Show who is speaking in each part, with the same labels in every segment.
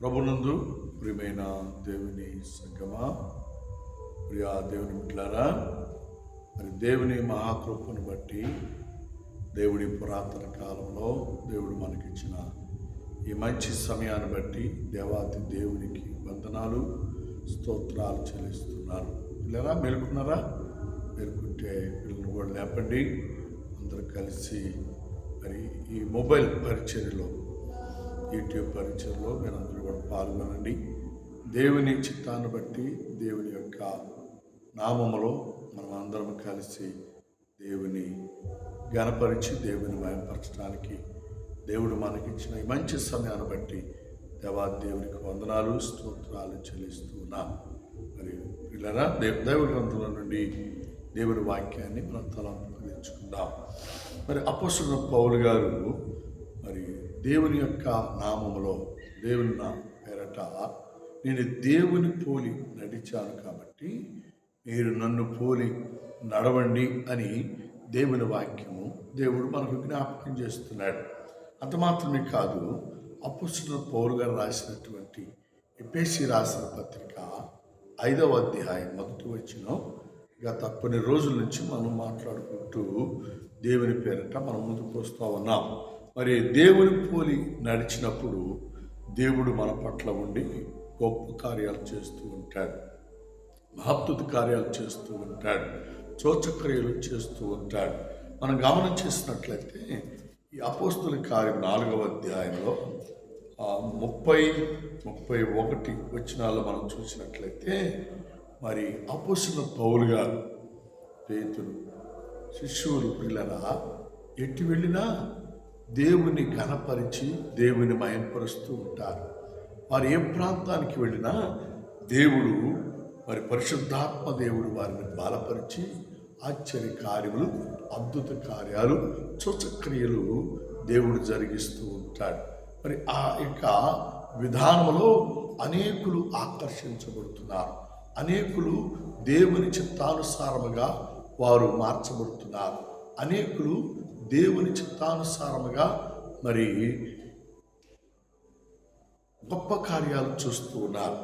Speaker 1: ప్రభునందు ప్రియమైన దేవుని సంగమా ప్రియా దేవుని మిట్లారా మరి దేవుని మహాకృపను బట్టి దేవుడి పురాతన కాలంలో దేవుడు మనకిచ్చిన ఈ మంచి సమయాన్ని బట్టి దేవాతి దేవునికి వందనాలు స్తోత్రాలు చెల్లిస్తున్నారు. పిల్లరా మేలుకున్నారా? మేలుకుంటే పిల్లలు కూడా లేపండి. అందరూ కలిసి మరి ఈ మొబైల్ పరిచర్యలో యూట్యూబ్ పరిచయలో అందరూ కూడా పాల్గొనండి. దేవుని చిత్తాన్ని బట్టి దేవుని యొక్క నామములో మనం అందరం కలిసి దేవుని గణపరిచి దేవుని మయంపరచడానికి దేవుడు మనకిచ్చిన ఈ మంచి సమయాన్ని బట్టి దేవా దేవునికి వందనాలు స్తోత్రాలు చెల్లిస్తున్నాం మరి పిల్లరా దేవ దైవ గ్రంథుల నుండి దేవుని వాక్యాన్ని మనం తలంపు తెచ్చుకుందాం. మరి అపోసిన పౌలు గారు మరి దేవుని యొక్క నామములో దేవుని నా పేరట నేను దేవుని పోలి నడిచాను కాబట్టి మీరు నన్ను పోలి నడవండి అని దేవుని వాక్యము దేవుడు మనకు జ్ఞాపకం చేస్తున్నాడు. అంత మాత్రమే కాదు అపుస్తుల పౌరు గారు రాసినటువంటి ఎపేసి రాసిన పత్రిక ఐదవ అధ్యాయం మొదటి వచ్చిన గత కొన్ని రోజుల నుంచి మనం మాట్లాడుకుంటూ దేవుని పేరిట మనం ముందుకు వస్తూ ఉన్నాం. మరి దేవుని పోలి నడిచినప్పుడు దేవుడు మన పట్ల ఉండి గొప్ప కార్యాలు చేస్తూ ఉంటాడు. మహత్తుత కార్యాలు చేస్తూ ఉంటాడు. చోచక్రియలు చేస్తూ ఉంటాడు. మనం గమనం చేసినట్లయితే ఈ అపోస్తుల కార్యం నాలుగవ అధ్యాయంలో ముప్పై ముప్పై ఒకటి వచ్చినాల్లో మనం చూసినట్లయితే మరి అపోస్తుల పౌలు గారు పేతులు శిష్యులు పిల్లల ఎట్టి వెళ్ళినా దేవుని ఘనపరిచి దేవుని మయంపరుస్తూ ఉంటారు. వారు ఏ ప్రాంతానికి వెళ్ళినా దేవుడు మరి పరిశుద్ధాత్మ దేవుడు వారిని బలపరిచి ఆశ్చర్య కార్యములు అద్భుత కార్యాలు చుచక్రియలు దేవుడు జరిగిస్తూ ఉంటాడు. మరి ఆ యొక్క విధానంలో అనేకులు ఆకర్షించబడుతున్నారు. అనేకులు దేవుని చిత్తానుసారముగా వారు మార్చబడుతున్నారు. అనేకులు దేవుని చిత్తానుసారముగా మరి గొప్ప కార్యాలు చూస్తూ ఉన్నారు.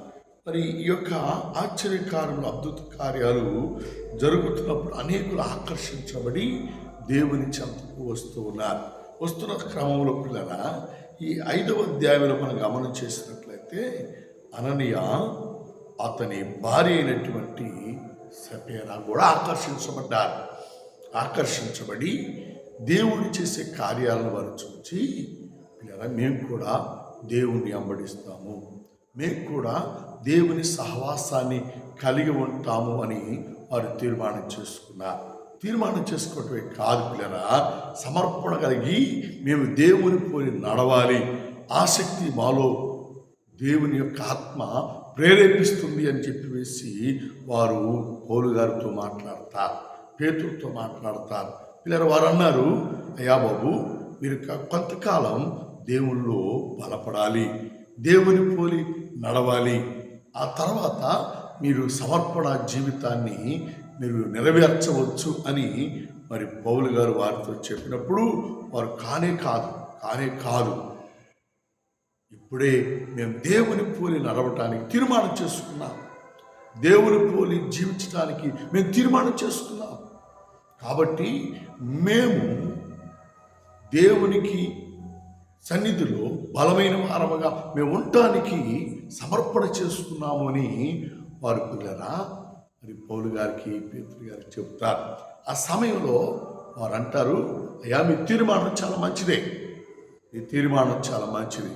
Speaker 1: మరి ఈ యొక్క ఆశ్చర్యకార్యములు అద్భుత కార్యాలు జరుగుతున్నప్పుడు అనేకులు ఆకర్షించబడి దేవుని చెంతకు వస్తూ ఉన్నారు. వస్తున్న క్రమంలో పిల్లల ఈ ఐదవ అధ్యాయంలో మనం గమనం చేసినట్లయితే అననీయ అతని భార్య అయినటువంటి సపేరా కూడా ఆకర్షించబడ్డారు. ఆకర్షించబడి దేవుడు చేసే కార్యాలను వారు చూచి పిల్లరా మేము కూడా దేవుణ్ణి అంబడిస్తాము. మేము కూడా దేవుని సహవాసాన్ని కలిగి ఉంటాము అని వారు తీర్మానం చేసుకున్నారు. తీర్మానం చేసుకోవటమే కాదు పిల్లరా సమర్పణ కలిగి మేము దేవుని పోలి నడవాలి. ఆసక్తి మాలో దేవుని యొక్క ఆత్మ ప్రేరేపిస్తుంది అని చెప్పివేసి వారు పౌలు గారితో మాట్లాడతారు పేతులతో మాట్లాడతారు. పిల్లలు వారు అన్నారు అయ్యా బాబు మీరు కొంతకాలం దేవుల్లో బలపడాలి దేవుని పోలి నడవాలి. ఆ తర్వాత మీరు సమర్పణ జీవితాన్ని మీరు నెరవేర్చవచ్చు అని మరి పౌలు గారు వారితో చెప్పినప్పుడు వారు కానే కాదు కానే కాదు. ఇప్పుడే మేము దేవుని పోలి నడవటానికి తీర్మానం చేసుకున్నాం. దేవుని పోలి జీవించడానికి మేము తీర్మానం చేసుకున్నాం. కాబట్టి మేము దేవునికి సన్నిధిలో బలమైన వారముగా మేము ఉండటానికి సమర్పణ చేసుకున్నాము అని వారు పిల్లరా? మరి పౌలు గారికి పేతులు గారికి చెప్తారు. ఆ సమయంలో వారు అంటారు అయ్యా మీ తీర్మానం చాలా మంచిదే. మీ తీర్మానం చాలా మంచిది.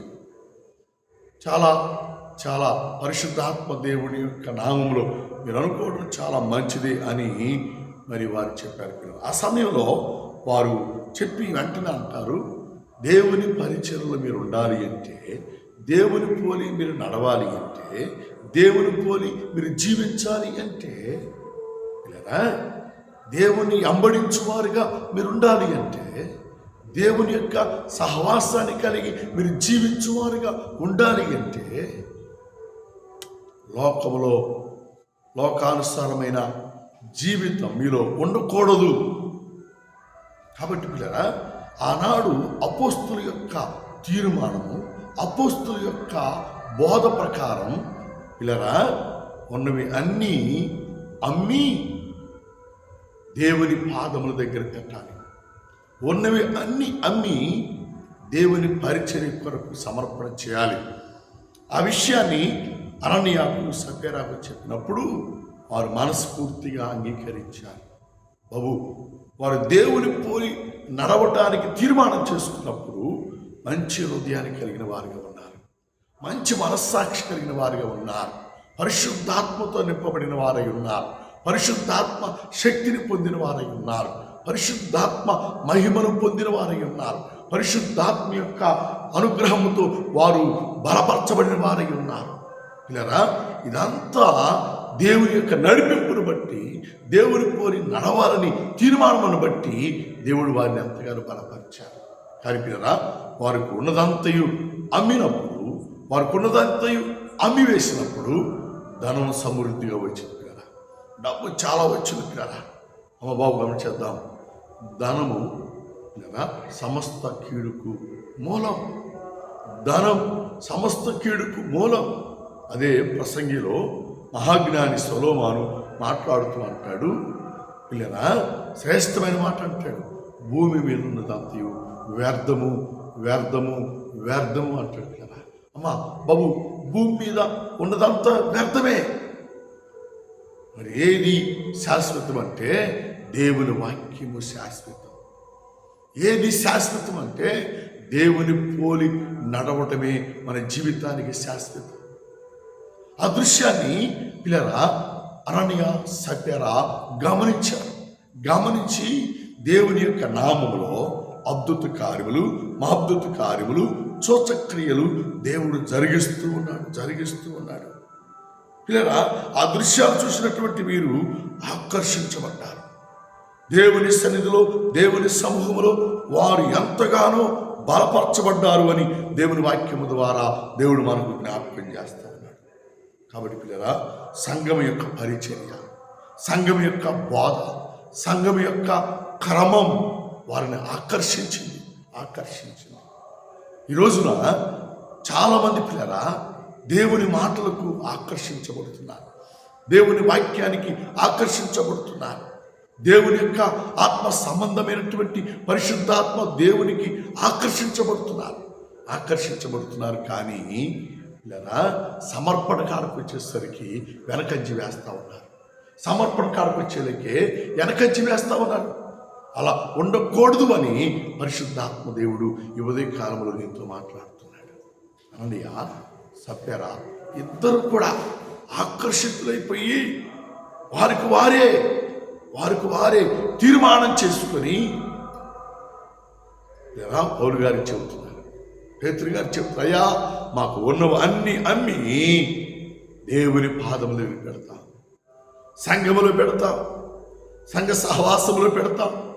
Speaker 1: చాలా చాలా పరిశుద్ధాత్మ దేవుని యొక్క నామంలో మీరు అనుకోవడం చాలా మంచిది అని మరి వారు చెప్పారు పిల్లలు. ఆ సమయంలో వారు చెప్పి వెంటనే అంటారు దేవుని పరిచయలో మీరు ఉండాలి అంటే దేవుని పోలి మీరు నడవాలి అంటే దేవుని పోలి మీరు జీవించాలి అంటే లేదా దేవుని అంబడించువారుగా మీరు ఉండాలి అంటే దేవుని యొక్క సహవాసాన్ని కలిగి మీరు జీవించువారుగా ఉండాలి అంటే లోకంలో లోకానుసారమైన జీవితం మీలో ఉండకూడదు కాబట్టి పిల్లరా ఆనాడు అపోస్తుల యొక్క తీర్మానము అపోస్తుల యొక్క బోధ ప్రకారం పిల్లరా ఉన్నవి అన్నీ అమ్మి దేవుని పాదముల దగ్గర కట్టాలి. ఉన్నవి అన్ని అమ్మి దేవుని పరిచర్య కొరకు సమర్పణ చేయాలి. ఆ విషయాన్ని అననీయాకు సభ్యరాకు చెప్పినప్పుడు వారు మనస్ఫూర్తిగా అంగీకరించారు. బాబు వారు దేవుని పోలి నడవటానికి తీర్మానం చేసుకున్నప్పుడు మంచి హృదయాన్ని కలిగిన వారిగా ఉన్నారు. మంచి మనస్సాక్షి కలిగిన వారిగా ఉన్నారు. పరిశుద్ధాత్మతో నింపబడిన వారై ఉన్నారు. పరిశుద్ధాత్మ శక్తిని పొందిన వారై ఉన్నారు. పరిశుద్ధాత్మ మహిమను పొందిన వారై ఉన్నారు. పరిశుద్ధాత్మ యొక్క అనుగ్రహంతో వారు బలపరచబడిన వారై ఉన్నారు. ఇలా ఇదంతా దేవుని యొక్క నడిపింపును బట్టి దేవుని కోరి నడవాలని తీర్మానమును బట్టి దేవుడు వారిని ఎంతగానో బలపరిచారు కానీ పిల్లరా వారికి ఉన్నదంతయు అమ్మినప్పుడు వారికి ఉన్నదంతయు అమ్మి వేసినప్పుడు ధనం సమృద్ధిగా వచ్చింది కదా డబ్బు చాలా వచ్చింది కదా అమ్మ బాబు గమనించేద్దాం. ధనము కదా సమస్త కీడుకు మూలం. ధనం సమస్త కీడుకు మూలం. అదే ప్రసంగిలో మహాజ్ఞాని సొలోమాను మాట్లాడుతూ అంటాడు పిల్లరా శ్రేష్టమైన మాట అంటాడు. భూమి మీద ఉన్నదంతయు వ్యర్థము వ్యర్థము వ్యర్థము అంటాడు కదా అమ్మా బాబు భూమి మీద ఉన్నదంతా వ్యర్థమే. మరి ఏది శాశ్వతం అంటే దేవుని వాక్యము శాశ్వతం. ఏది శాశ్వతం అంటే దేవుని పోలి నడవటమే మన జీవితానికి శాశ్వతం. ఆ దృశ్యాన్ని పిల్లరా అననీయ సత్యరా గమనించారు. గమనించి దేవుని యొక్క నామములో అద్భుత కార్యములు మహద్భుత కార్యములు చోచక్రియలు దేవుడు జరిగిస్తూ ఉన్నాడు జరిగిస్తూ ఉన్నాడు. పిల్లరా ఆ దృశ్యాలు చూసినటువంటి వీరు ఆకర్షించబడ్డారు. దేవుని సన్నిధిలో దేవుని సమూహంలో వారు ఎంతగానో బలపరచబడ్డారు అని దేవుని వాక్యము ద్వారా దేవుడు మనకు జ్ఞాపకం చేస్తారు. కాబట్టి పిల్లరా సంఘం యొక్క పరిచర్య సంఘం యొక్క బోధ సంఘం యొక్క క్రమం వారిని ఆకర్షించింది ఆకర్షించింది. ఈ రోజున చాలామంది పిల్లరా దేవుని మాటలకు ఆకర్షించబడుతున్నారు. దేవుని వాక్యానికి ఆకర్షించబడుతున్నారు. దేవుని యొక్క ఆత్మ సంబంధమైనటువంటి పరిశుద్ధాత్మ దేవునికి ఆకర్షించబడుతున్నారు. ఆకర్షించబడుతున్నారు కానీ లేదా సమర్పణ కారకు వచ్చేసరికి వెనకంచి వేస్తూ ఉన్నారు. సమర్పణ కారకు వచ్చేలకే వెనకంచి వేస్తూ ఉన్నారు. అలా ఉండకూడదు అని పరిశుద్ధాత్మ దేవుడు ఈ ఉదయ కాలంలో నీతో మాట్లాడుతున్నాడు. అనయ్య సప్యరా ఇద్దరు కూడా ఆకర్షితులైపోయి వారికి వారే వారికి వారే తీర్మానం చేసుకొని ఎలా పౌరు గారికి చెబుతున్నారు. పేతురు గారు చెప్తారు అయ్యా మాకు ఉన్నవి అన్ని అమ్మి దేవుని పాదములు పెడతాం. సంఘములు పెడతాం సంఘ సహవాసములు పెడతాం.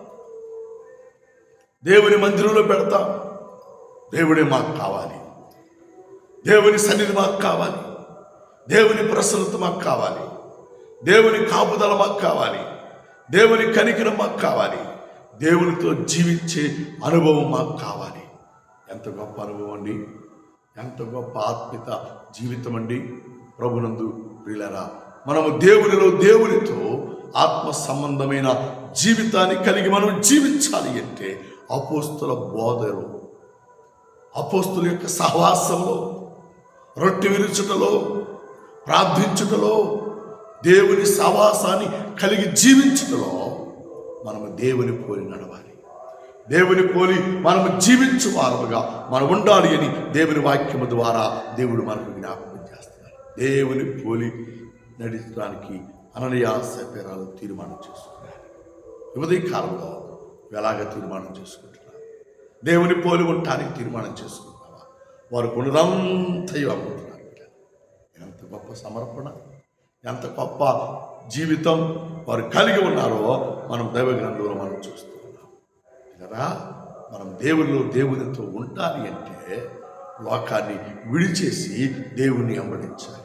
Speaker 1: దేవుని మందిరంలో పెడతాం. దేవుడే మాకు కావాలి. దేవుని సన్నిధి మాకు కావాలి. దేవుని ప్రసన్నత మాకు కావాలి. దేవుని కాపుదల మాకు కావాలి. దేవుని కనికరం మాకు కావాలి. దేవునితో జీవించే అనుభవం మాకు కావాలి. ఎంత గొప్ప అనుభవం అండి. ఎంత గొప్ప ఆత్మిత జీవితం అండి. ప్రభునందు ప్రియులరా మనము దేవునిలో దేవునితో ఆత్మ సంబంధమైన జీవితాన్ని కలిగి మనం జీవించాలి అంటే అపోస్తుల బోధలో అపోస్తుల యొక్క సహవాసంలో రొట్టె విరుచుటలో ప్రార్థించుటలో దేవుని సహవాసాన్ని కలిగి జీవించుటలో మనము దేవుని పోలి నడవాలి. దేవుని పోలి మనము జీవించు వారముగా మనం ఉండాలి అని దేవుని వాక్యము ద్వారా దేవుడు మనకు జ్ఞాపకం చేస్తున్నారు దేవుని పోలి నడిచడానికి అననీయ సభ్యరాలు తీర్మానం చేసుకున్నారు ఉదయ కాలంలో ఎలాగ తీర్మానం చేసుకుంటున్నారు దేవుని పోలి ఉండటానికి తీర్మానం చేసుకుంటున్నావా? వారు కొనుదంతయు అమ్ముతున్నారు ఎంత గొప్ప సమర్పణ ఎంత గొప్ప జీవితం వారు కలిగి ఉన్నారో మనం దైవ గ్రంథంలో మనం చూస్తాం. కదా మనం దేవుల్లో దేవునితో ఉండాలి అంటే లోకాన్ని విడిచేసి దేవుణ్ణి అంబడించాలి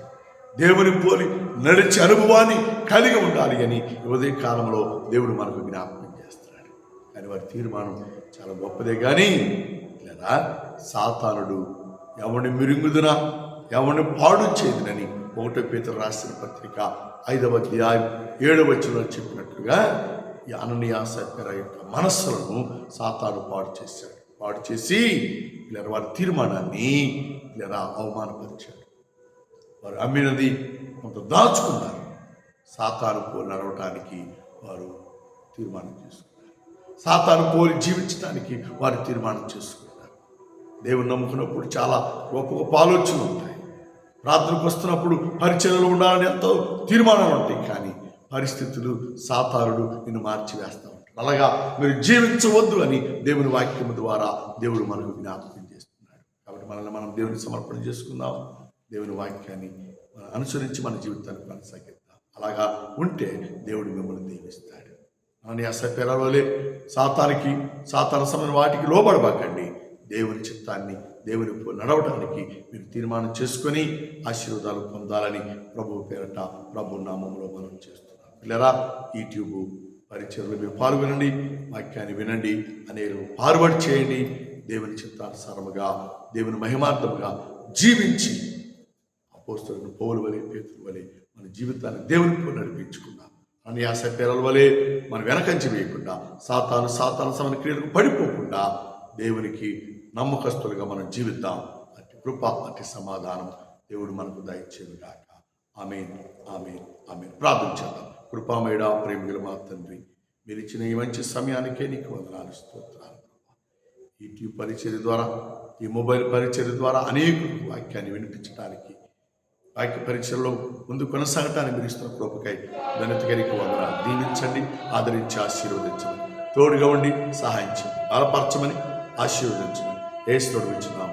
Speaker 1: దేవుని పోలి నడిచే అనుభవాన్ని కలిగి ఉండాలి అని ఉదయ కాలంలో దేవుడు మనకు జ్ఞాపకం చేస్తున్నాడు. కానీ వారి తీర్మానం చాలా గొప్పదే. కానీ లేదా సాతానుడు ఎవడిని మిరుంగుదునా ఎవరిని పాడు చేయదునని ఒకటో పేద రాసిన పత్రిక ఐదవ అధ్యాయం ఏడవ వచ్చిన చెప్పినట్లుగా అననీయ సత్యర యొక్క మనస్సులను సాతాను పాడు చేశాడు. పాడు చేసి లేదా వారి తీర్మానాన్ని లేదా అవమానపరిచాడు. వారు అమ్మినది కొంత దాచుకున్నారు. సాతాను పోలి నడవటానికి వారు తీర్మానం చేసుకున్నారు. సాతాను పోలి జీవించడానికి వారు తీర్మానం చేసుకున్నారు. దేవుని నమ్ముకున్నప్పుడు చాలా గొప్ప గొప్ప ఆలోచనలు ఉంటాయి. రాత్రికి వస్తున్నప్పుడు పరిచయలు ఉండాలని ఎంతో తీర్మానాలు ఉంటాయి కానీ పరిస్థితులు సాతారుడు నిన్ను మార్చివేస్తూ ఉంటాడు. అలాగా మీరు జీవించవద్దు అని దేవుని వాక్యము ద్వారా దేవుడు మనకు జ్ఞాపకం చేస్తున్నాడు. కాబట్టి మనల్ని మనం దేవుని సమర్పణ చేసుకుందాం. దేవుని వాక్యాన్ని అనుసరించి మన జీవితాన్ని కొనసాగిద్దాం. అలాగా ఉంటే దేవుడు మిమ్మల్ని దీవిస్తాడు. అని అసభ్యరాలే సాతానికి సాతాన సమయం వాటికి లోబడబాకండి. దేవుని చిత్తాన్ని దేవుని నడవడానికి మీరు తీర్మానం చేసుకొని ఆశీర్వాదాలు పొందాలని ప్రభు పేరట ప్రభు నామంలో మనం చేస్తాం పిల్లరా యూట్యూబ్ పరిచయలు మీరు పాల్గొనండి వాక్యాన్ని వినండి అనేక ఫార్వర్డ్ చేయండి. దేవుని చిత్తానుసారముగా దేవుని మహిమార్థముగా జీవించి అపోస్తులను పౌరు వలె పేతుల వలె మన జీవితాన్ని దేవునికి నడిపించుకుందాం. అని ఆ పేరల వలె మన వెనకంచి వేయకుండా సాతాను సాతాను సమన క్రియలకు పడిపోకుండా దేవునికి నమ్మకస్తులుగా మనం జీవిద్దాం. అతి కృప అతి సమాధానం దేవుడు మనకు దయచేయగాక ఆమె ఆమె ఆమె ప్రార్థన చేద్దాం. కృపామేడ ప్రేమికుల మా తండ్రి. మీరు ఇచ్చిన ఈ మంచి సమయానికే నీకు వందనాలు స్తోత్రాలు. యూట్యూబ్ పరిచర్య ద్వారా ఈ మొబైల్ పరిచర్య ద్వారా అనేక వాక్యాన్ని వినిపించడానికి వాక్య పరీక్షల్లో ముందు కొనసాగటాన్ని మీరు ఇస్తున్న కృపకై ఘనతగరికి వందనాలు. దీవించండి ఆదరించి ఆశీర్వదించండి తోడుగా ఉండి సహాయించండి బలపరచమని ఆశీర్వదించమని. ఏ ఇచ్చిన